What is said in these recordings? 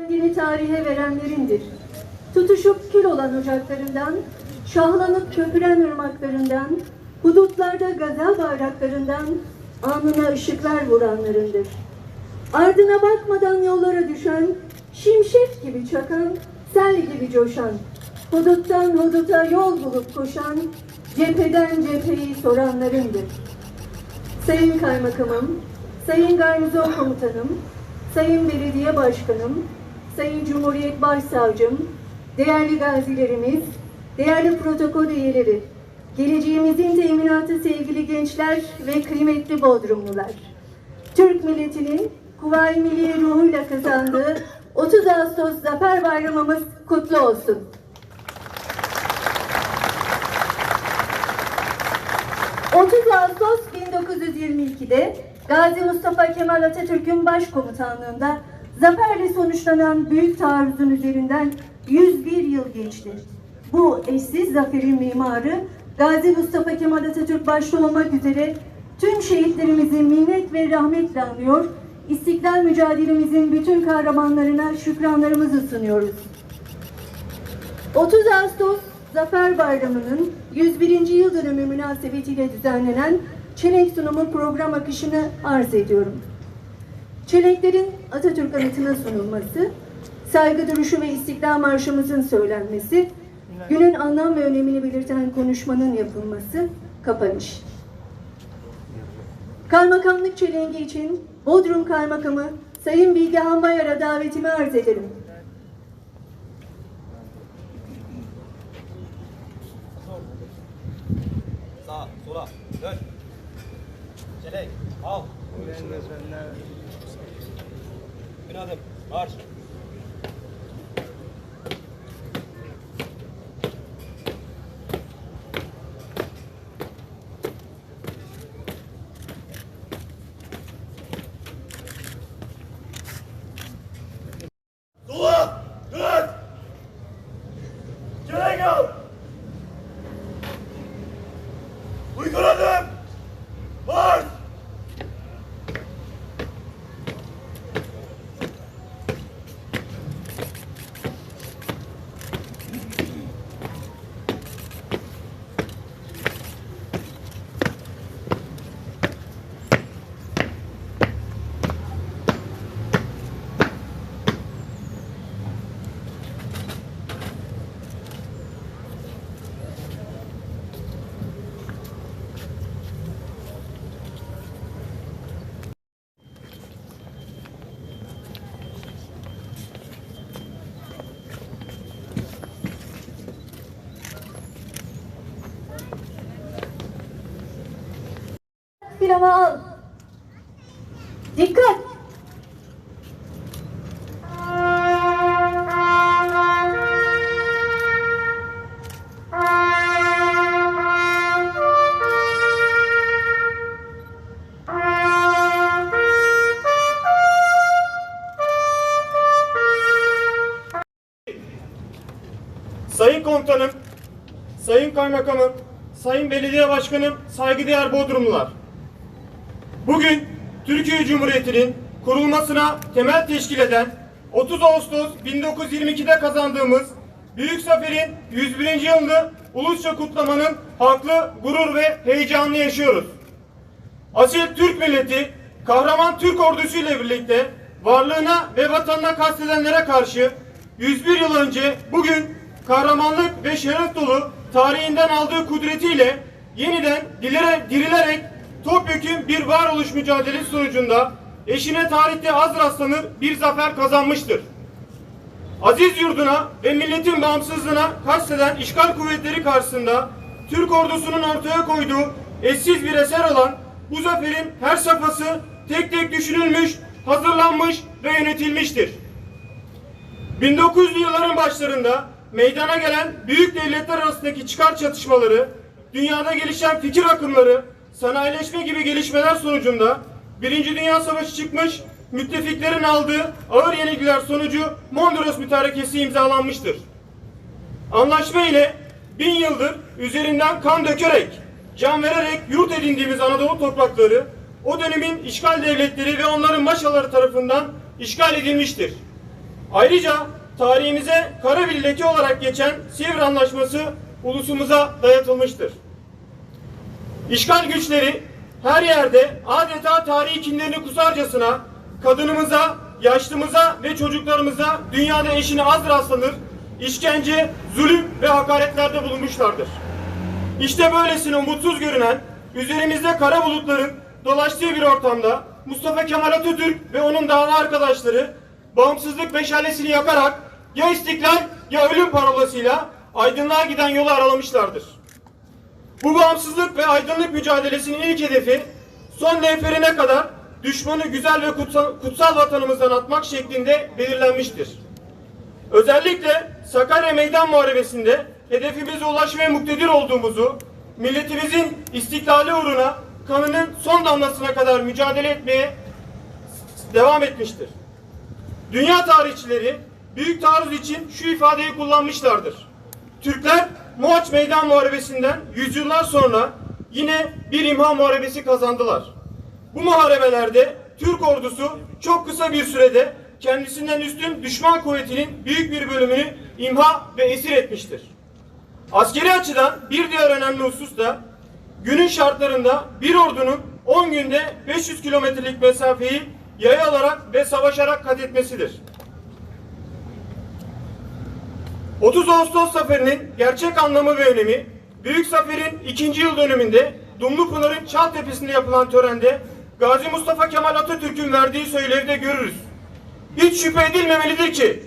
kendini tarihe verenlerindir. Tutuşup kül olan ocaklarından, şahlanıp köpüren ırmaklarından, hudutlarda gazel bayraklarından anına ışıklar vuranlarındır. Ardına bakmadan yollara düşen, şimşek gibi çakan, sel gibi coşan, huduttan huduta yol bulup koşan, cepheden cepheyi soranlarındır. Sayın Kaymakamım, Sayın Garnizon Komutanım, Sayın Belediye Başkanım, Sayın Cumhuriyet Başsavcım, değerli gazilerimiz, değerli protokol üyeleri, geleceğimizin teminatı sevgili gençler ve kıymetli Bodrumlular. Türk milletinin Kuvayi Milliye ruhuyla kazandığı 30 Ağustos Zafer Bayramımız kutlu olsun. ...30 Ağustos 1922'de Gazi Mustafa Kemal Atatürk'ün başkomutanlığında zaferle sonuçlanan büyük taarruzun üzerinden 101 yıl geçti. Bu eşsiz zaferin mimarı Gazi Mustafa Kemal Atatürk başta olmak üzere tüm şehitlerimizi minnet ve rahmetle anıyor, İstiklal mücadelemizin bütün kahramanlarına şükranlarımızı sunuyoruz. 30 Ağustos Zafer Bayramı'nın 101. yıl dönümü münasebetiyle düzenlenen çelenk sunumu program akışını arz ediyorum. Çelenklerin Atatürk anıtına sunulması, saygı duruşu ve İstiklal Marşımızın söylenmesi, günün anlam ve önemini belirten konuşmanın yapılması, kapanış. Kaymakamlık çelengi için Bodrum Kaymakamı Sayın Bilgehan Bayar'a davetimi arz ederim. Sağa, sola, dön. Çelek, al. Bir adım, marş. Sola! Dön! Çelenk al! Uygun adım! Marş! Silahı al. Dikkat! Sayın Komutanım, Sayın Kaymakamım, Sayın Belediye Başkanım, saygıdeğer Bodrumlular. Bugün Türkiye Cumhuriyeti'nin kurulmasına temel teşkil eden 30 Ağustos 1922'de kazandığımız Büyük Zafer'in 101. yılını ulusça kutlamanın haklı gurur ve heyecanını yaşıyoruz. Asil Türk milleti kahraman Türk ordusu ile birlikte varlığına ve vatanına kastedenlere karşı 101 yıl önce bugün kahramanlık ve şeref dolu tarihinden aldığı kudretiyle yeniden dirilerek topyekun bir varoluş mücadelesi sonucunda eşine tarihte az rastlanır bir zafer kazanmıştır. Aziz yurduna ve milletin bağımsızlığına kasteden işgal kuvvetleri karşısında Türk ordusunun ortaya koyduğu eşsiz bir eser olan bu zaferin her safhası tek tek düşünülmüş, hazırlanmış ve yönetilmiştir. 1900'lü yılların başlarında meydana gelen büyük devletler arasındaki çıkar çatışmaları, dünyada gelişen fikir akımları, sanayileşme gibi gelişmeler sonucunda Birinci Dünya Savaşı çıkmış, müttefiklerin aldığı ağır yenilgiler sonucu Mondros Mütarekesi imzalanmıştır. Anlaşma ile bin yıldır üzerinden kan dökerek, can vererek yurt edindiğimiz Anadolu toprakları o dönemin işgal devletleri ve onların maşaları tarafından işgal edilmiştir. Ayrıca tarihimize kara bir olarak geçen Sivri Anlaşması ulusumuza dayatılmıştır. İşgal güçleri her yerde adeta tarihi kinlerini kusarcasına kadınımıza, yaşlımıza ve çocuklarımıza dünyada eşine az rastlanır, işkence, zulüm ve hakaretlerde bulunmuşlardır. İşte böylesine umutsuz görünen, üzerimizde kara bulutların dolaştığı bir ortamda Mustafa Kemal Atatürk ve onun dava arkadaşları bağımsızlık meşalesini yakarak ya istiklal ya ölüm parolasıyla aydınlığa giden yolu aralamışlardır. Bu bağımsızlık ve aydınlık mücadelesinin ilk hedefi son neferine kadar düşmanı güzel ve kutsal, kutsal vatanımızdan atmak şeklinde belirlenmiştir. Özellikle Sakarya Meydan Muharebesi'nde hedefimize ulaşmaya muktedir olduğumuzu, milletimizin istiklali uğruna kanının son damlasına kadar mücadele etmeye devam etmiştir. Dünya tarihçileri büyük taarruz için şu ifadeyi kullanmışlardır. Türkler Mohaç Meydan Muharebesi'nden yüzyıllar sonra yine bir imha muharebesi kazandılar. Bu muharebelerde Türk ordusu çok kısa bir sürede kendisinden üstün düşman kuvvetinin büyük bir bölümünü imha ve esir etmiştir. Askeri açıdan bir diğer önemli husus da günün şartlarında bir ordunun 10 günde 500 kilometrelik mesafeyi yaya alarak ve savaşarak kat etmesidir. 30 Ağustos Zaferi'nin gerçek anlamı ve önemi, Büyük Zafer'in ikinci yıl dönümünde Dumlupınar'ın Çaltepe'sinde yapılan törende Gazi Mustafa Kemal Atatürk'ün verdiği söylevde görürüz. Hiç şüphe edilmemelidir ki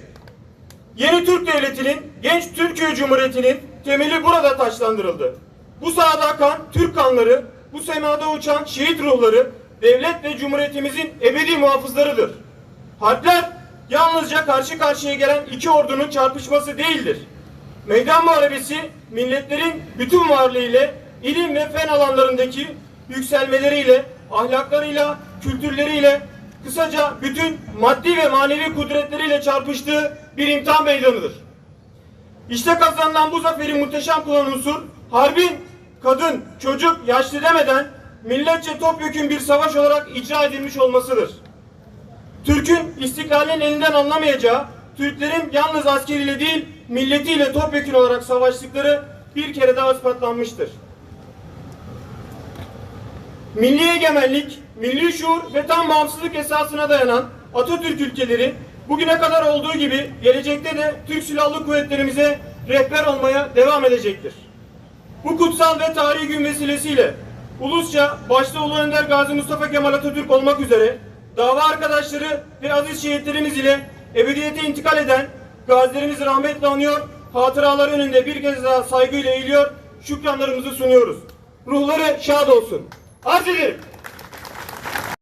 yeni Türk Devleti'nin, genç Türkiye Cumhuriyeti'nin temeli burada taşlandırıldı. Bu sahada akan Türk kanları, bu semada uçan şehit ruhları, devlet ve cumhuriyetimizin ebedi muhafızlarıdır. Harpler yalnızca karşı karşıya gelen iki ordunun çarpışması değildir. Meydan Muharebesi milletlerin bütün varlığıyla ilim ve fen alanlarındaki yükselmeleriyle, ahlaklarıyla, kültürleriyle, kısaca bütün maddi ve manevi kudretleriyle çarpıştığı bir imtihan meydanıdır. İşte kazanılan bu zaferi muhteşem kılan unsur, harbin kadın, çocuk, yaşlı demeden milletçe topyekün bir savaş olarak icra edilmiş olmasıdır. Türk'ün istiklalin elinden anlamayacağı, Türklerin yalnız askeriyle değil, milletiyle topyekun olarak savaştıkları bir kere daha ispatlanmıştır. Milli egemenlik, milli şuur ve tam bağımsızlık esasına dayanan Atatürk ülkeleri bugüne kadar olduğu gibi gelecekte de Türk Silahlı Kuvvetlerimize rehber olmaya devam edecektir. Bu kutsal ve tarihi gün vesilesiyle ulusça başta Ulu Önder Gazi Mustafa Kemal Atatürk olmak üzere dava arkadaşları ve aziz şehitlerimiz ile ebediyete intikal eden gazilerimizi rahmetle anıyor, hatıralar önünde bir kez daha saygıyla eğiliyor, şükranlarımızı sunuyoruz. Ruhları şad olsun. Arz ederim.